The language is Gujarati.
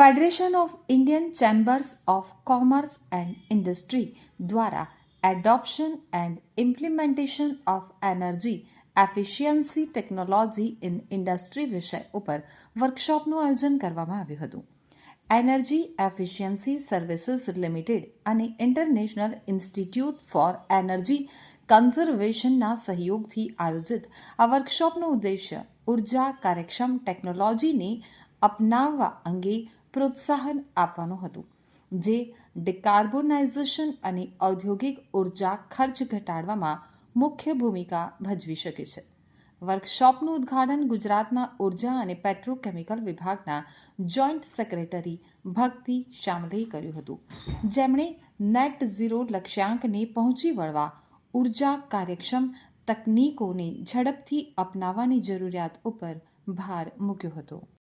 Federation of Indian chambers of commerce and industry દ્વારા adoption and implementation of energy efficiency technology in industry વિષય ઉપર વર્કશોપનું આયોજન કરવામાં આવ્યું હતું. એનર્જી એફિશિયન્સી સર્વિસીસ લિમિટેડ અને ઇન્ટરનેશનલ ઇન્સ્ટિટ્યૂટ ફોર એનર્જી કન્ઝર્વેશનના સહયોગથી આયોજિત આ વર્કશોપનો ઉદ્દેશ્ય ઊર્જા કાર્યક્ષમ ટેકનોલોજીને અપનાવવા અંગે પ્રોત્સાહન આપવાનું હતું, જે ડિકાર્બોનાઇઝેશન અને ઔદ્યોગિક ઊર્જા ખર્ચ ઘટાડવામાં મુખ્ય ભૂમિકા ભજવી શકે છે. વર્કશોપનું ઉદ્ઘાટન ગુજરાતના ઊર્જા અને પેટ્રોકેમિકલ વિભાગના જોઈન્ટ સેક્રેટરી ભક્તિ શામલે કર્યું હતું. જેમણે નેટ ઝીરો લક્ષ્યાંકને પહોંચી વળવા ઊર્જા કાર્યક્ષમ તકનીકોને ઝડપથી અપનાવવાની જરૂરિયાત ઉપર ભાર મૂક્યો હતો.